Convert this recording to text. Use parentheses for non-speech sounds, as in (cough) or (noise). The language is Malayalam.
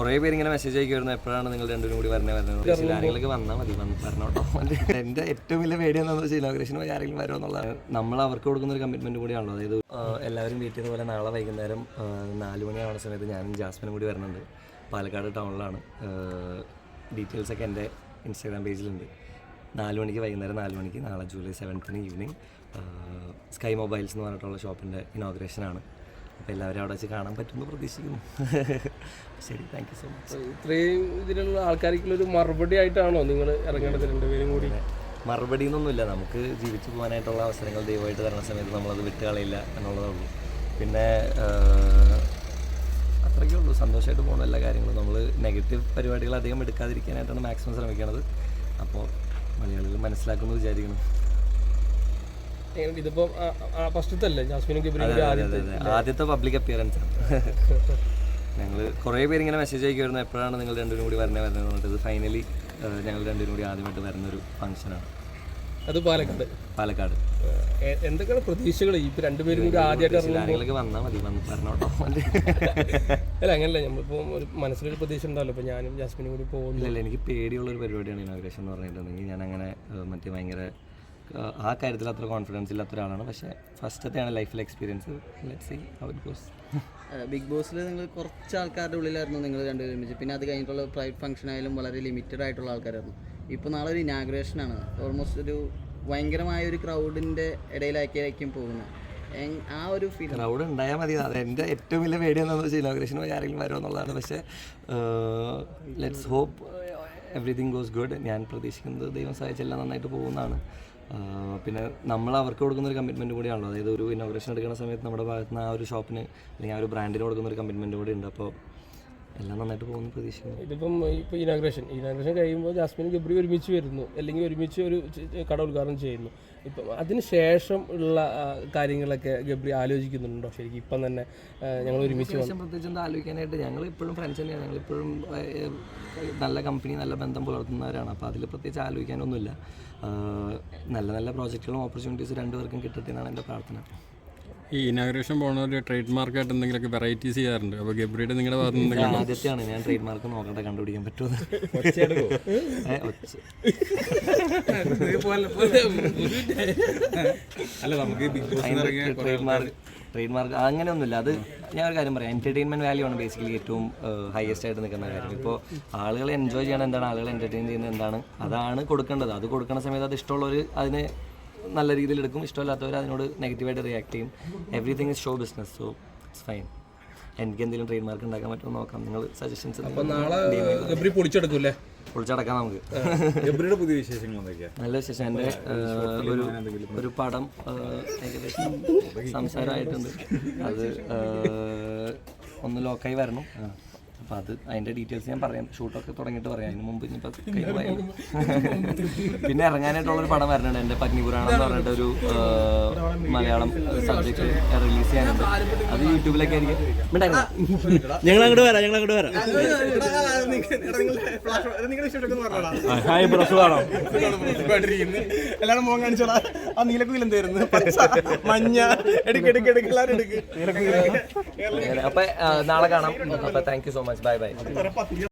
കുറേ പേര് ഇങ്ങനെ മെസ്സേജ് അയക്കുമായിരുന്നു എപ്പോഴാണ് നിങ്ങൾ രണ്ടുപേരും കൂടി വരണേ വരുന്നത് ആരെങ്കിലും വന്നാൽ മതി വന്ന് പറഞ്ഞോട്ടോ (laughs) എന്റെ ഏറ്റവും വലിയ പേടി എന്താണെന്ന് വെച്ചാൽ ഇനോഗ്രേഷന് പോയി ആരെങ്കിലും വരുമോ എന്നുള്ളതാണ്. നമ്മൾ അവർക്ക് കൊടുക്കുന്ന ഒരു കമ്മിറ്റ്മെന്റ് കൂടിയാണല്ലോ അതായത് എല്ലാവരും വീട്ടിൽ നിന്ന് പോലെ നാളെ വൈകുന്നേരം നാല് മണിയാവുന്ന സമയത്ത് ഞാനും ജാസ്മിനും കൂടി വരുന്നുണ്ട് പാലക്കാട് ടൗണിലാണ് ഡീറ്റെയിൽസ് ഒക്കെ എന്റെ ഇൻസ്റ്റാഗ്രാം പേജിലുണ്ട് നാല് മണിക്ക് വൈകുന്നേരം നാല് മണിക്ക് നാളെ ജൂലൈ സെവൻത്തിന് ഈവനിങ് സ്കൈ മൊബൈൽസ് എന്ന് പറഞ്ഞിട്ടുള്ള ഷോപ്പിന്റെ ഇനോഗ്രേഷനാണ് അപ്പോൾ എല്ലാവരും അവിടെ വെച്ച് കാണാൻ പറ്റുമെന്ന് പ്രതീക്ഷിക്കുന്നു. ശരി താങ്ക് യു സോ മച്ച് ഇത്രയും ഇതിനുള്ള ആൾക്കാർക്കുള്ള ഒരു മറുപടി ആയിട്ടാണോ നിങ്ങൾ ഇറങ്ങേണ്ടത് രണ്ടുപേരും കൂടി? മറുപടി എന്നൊന്നുമില്ല. നമുക്ക് ജീവിച്ചു പോകാനായിട്ടുള്ള അവസരങ്ങൾ ദൈവമായിട്ട് തരണ സമയത്ത് നമ്മളത് വിട്ട് കളയില്ല എന്നുള്ളതേ ഉള്ളൂ പിന്നെ അത്രയ്ക്കേ ഉള്ളൂ. സന്തോഷമായിട്ട് പോകുന്ന എല്ലാ കാര്യങ്ങളും. നമ്മൾ നെഗറ്റീവ് പരിപാടികൾ അധികം എടുക്കാതിരിക്കാനായിട്ടാണ് മാക്സിമം ശ്രമിക്കുന്നത് അപ്പോൾ മലയാളികൾ മനസ്സിലാക്കുമെന്ന് വിചാരിക്കണം എങ്ങനെ ഇതിപ്പോ ഫസ്റ്റത്തെ അല്ലേ ജാസ്മിനും ഗബ്രിയും ആദ്യത്തെ. ആദ്യത്തെ പബ്ലിക് അപ്പിയറൻസ് ആണ്. (laughs) ഞങ്ങൾ കുറേ പേര് ഇങ്ങനെ മെസ്സേജ് അയക്കുമായിരുന്നു എപ്പോഴാണ് നിങ്ങൾ രണ്ടുപേരും കൂടി വരണേ വരണേ പറഞ്ഞിട്ട് ഇത് ഫൈനലി ഞങ്ങൾ രണ്ടുപേരും കൂടി ആദ്യമായിട്ട് വരുന്നൊരു ഫംഗ്ഷനാണ് അത് പാലക്കാട്. പാലക്കാട്. എന്തൊക്കെയാണ് പ്രതീക്ഷകൾ ഇപ്പൊ രണ്ടുപേരും കൂടി ആദ്യമായിട്ട് വന്നാൽ മതി വന്ന് പറഞ്ഞോട്ടോ (laughs) അല്ല അങ്ങനല്ല. നമ്മളിപ്പോ ഒരു മനസ്സിലൊരു പ്രതീക്ഷ ഉണ്ടാവല്ലോ. ഇപ്പൊ ഞാനും ജാസ്മിനും കൂടി പോകുന്നില്ല എനിക്ക് പേടിയുള്ള ഒരു പരിപാടിയാണ് ഇനോഗ്രേഷൻ എന്ന് പറഞ്ഞിട്ടുണ്ടെങ്കിൽ ഞാൻ അങ്ങനെ മറ്റേ ഭയങ്കര ആ കാര്യത്തിൽ അത്ര കോൺഫിഡൻസ് ഇല്ലാത്ത ഒരാളാണ്. പക്ഷേ ഫസ്റ്റത്തെയാണ് ലൈഫിൽ എക്സ്പീരിയൻസ് ലെറ്റ് സി ബിഗ് ബോസിൽ നിങ്ങൾ കുറച്ച് ആൾക്കാരുടെ ഉള്ളിലായിരുന്നു നിങ്ങൾ രണ്ടുപേരും ഒരുമിച്ച്. പിന്നെ അത് കഴിഞ്ഞിട്ടുള്ള പ്രൈവറ്റ് ഫംഗ്ഷൻ ആയാലും വളരെ ലിമിറ്റഡ് ആയിട്ടുള്ള ആൾക്കാരായിരുന്നു. ഇപ്പോൾ നാളെ ഒരു ഇനാഗ്രേഷനാണ് ഓൾമോസ്റ്റ് ഒരു ഭയങ്കരമായ ഒരു ക്രൗഡിന്റെ ഇടയിലാക്കിയായിരിക്കും പോകുന്നത്. ആ ഒരു ഫീൽ ക്രൗഡ് ഉണ്ടായാൽ മതി. അത് എന്റെ ഏറ്റവും വലിയ പേടി എന്താണെന്ന് വെച്ചാൽ ഇനോഗ്രേഷൻ പോയി ആരെങ്കിലും വരുമോ എന്നുള്ളതാണ്. പക്ഷേ let's hope everything goes good ഞാൻ പ്രതീക്ഷിക്കുന്നത് ദൈവം സഹായിച്ചെല്ലാം നന്നായിട്ട് പോകുന്നതാണ്. പിന്നെ നമ്മൾ അവർക്ക് കൊടുക്കുന്ന ഒരു കമ്മിറ്റ്മെന്റ് കൂടിയാണല്ലോ. അതായത് ഒരു ഇനോഗ്രേഷൻ എടുക്കുന്ന സമയത്ത് നമ്മുടെ ഭാഗത്തുനിന്ന് ആ ഒരു ഷോപ്പിന് അല്ലെങ്കിൽ ആ ഒരു ബ്രാൻഡിന് കൊടുക്കുന്ന ഒരു കമ്മിറ്റ്മെന്റ് കൂടി ഉണ്ട്. അപ്പോൾ എല്ലാം നന്നായിട്ട് പോകുന്നു പ്രതീക്ഷിക്കുന്നു. ഇതിപ്പം ഇപ്പൊ ഇനാഗ്രേഷൻ ഇനാഗ്രേഷൻ കഴിയുമ്പോൾ ജാസ്മിൻ ഗബ്രി ഒരുമിച്ച് വരുന്നു അല്ലെങ്കിൽ ഒരുമിച്ച് ഒരു കട ഉദ്ഘാടനം ചെയ്യുന്നു. ഇപ്പം അതിന് ശേഷം ഉള്ള കാര്യങ്ങളൊക്കെ ഗബ്രി ആലോചിക്കുന്നുണ്ടോ? ശരിക്കും ഇപ്പം തന്നെ ഞങ്ങൾ ഒരുമിച്ച് പ്രത്യേകിച്ച് എന്താ ആലോചിക്കാനായിട്ട് ഞങ്ങൾ ഇപ്പോഴും ഫ്രണ്ട്സ് തന്നെയാണ്. ഞങ്ങൾ ഇപ്പോഴും നല്ല കമ്പനി നല്ല ബന്ധം പുലർത്തുന്നവരാണ്. അപ്പോൾ അതിൽ പ്രത്യേകിച്ച് ആലോചിക്കാനൊന്നുമില്ല. നല്ല നല്ല പ്രോജക്റ്റുകളും ഓപ്പർച്യൂണിറ്റീസ് രണ്ടുപേർക്കും കിട്ടട്ടെ എന്നാണ് എന്റെ പ്രാർത്ഥന. ഈ ഇനാഗ്രേഷൻ പോണ ഒരു ട്രേഡ് മാർക്കായിട്ട് എന്തെങ്കിലുമൊക്കെ വെറൈറ്റീസ് ചെയ്യാറുണ്ട്. അപ്പോൾ ഗബ്രിയുടെ നിങ്ങളുടെ ഭാഗത്ത് ഇത് ആദ്യത്തെയാണ്. ഞാൻ ട്രേഡ് മാർക്ക് നോക്കട്ടെ കണ്ടുപിടിക്കാൻ പറ്റുമോ? ഏ, ഒച്ച. അല്ല നമുക്ക് Big Boss trade mark trade mark അങ്ങനെയൊന്നുമില്ല. അത് ഞാൻ ഒരു കാര്യം പറയാം. എന്റർടൈൻമെന്റ് വാല്യൂ ആണ് ബേസിക്കലി ഏറ്റവും ഹയസ്റ്റ് ആയിട്ട് നിൽക്കുന്ന കാര്യം. ഇപ്പോൾ ആളുകൾ എൻജോയ് ചെയ്യണം എന്താണ്? ആളുകൾ എന്റർടൈൻ ചെയ്യുന്നത് എന്താണ്? അതാണ് കൊടുക്കേണ്ടത്. അത് കൊടുക്കുന്ന സമയത്ത് അത് ഇഷ്ടമുള്ളവർ അതിന് നല്ല രീതിയിൽ എടുക്കും. ഇഷ്ടമല്ലാത്തവർ അതിനോട് നെഗറ്റീവായിട്ട് റിയാക്ട് ചെയ്യും. Everything is show business so it's fine എനിക്ക് എന്തെങ്കിലും ട്രേഡ് മാർക്ക് ഉണ്ടാക്കാൻ പറ്റുമോ നോക്കാം. നിങ്ങൾ സജഷൻസ് പൊളിച്ചടക്കാം നമുക്ക്. പുതിയ വിശേഷങ്ങൾ നല്ല വിശേഷം. എന്റെ ഒരു ഒരു പടം ഏകദേശം (laughs) സംസാരമായിട്ടുണ്ട്. അത് ഒന്ന് ലോക്കായി വരണം. അപ്പം അത് അതിന്റെ ഡീറ്റെയിൽസ് ഞാൻ പറയാം. ഷൂട്ടൊക്കെ തുടങ്ങിയിട്ട് പറയാം. അതിന് മുമ്പ് ഇനിയിപ്പോൾ കഴിഞ്ഞ് പിന്നെ ഇറങ്ങാനായിട്ടുള്ളൊരു പടം വരണുണ്ട്. എന്റെ പഗ്നിപുരാണം എന്ന് പറഞ്ഞിട്ട് ഒരു മലയാളം സബ്ജക്റ്റ് റിലീസ് ചെയ്യാനുണ്ട്. അത് യൂട്യൂബിലൊക്കെ ആയിരിക്കും ഞങ്ങൾ അങ്ങോട്ട് വരാം ഞങ്ങൾ അങ്ങോട്ട് വരാം. ഹായ് മോൻ കാണിച്ചോടാ ആ നീലക്കുയിൽ എന്തായിരുന്നു? മഞ്ഞ എടുക്ക് അപ്പം നാളെ കാണാം. അപ്പൊ thank you so much Bye bye.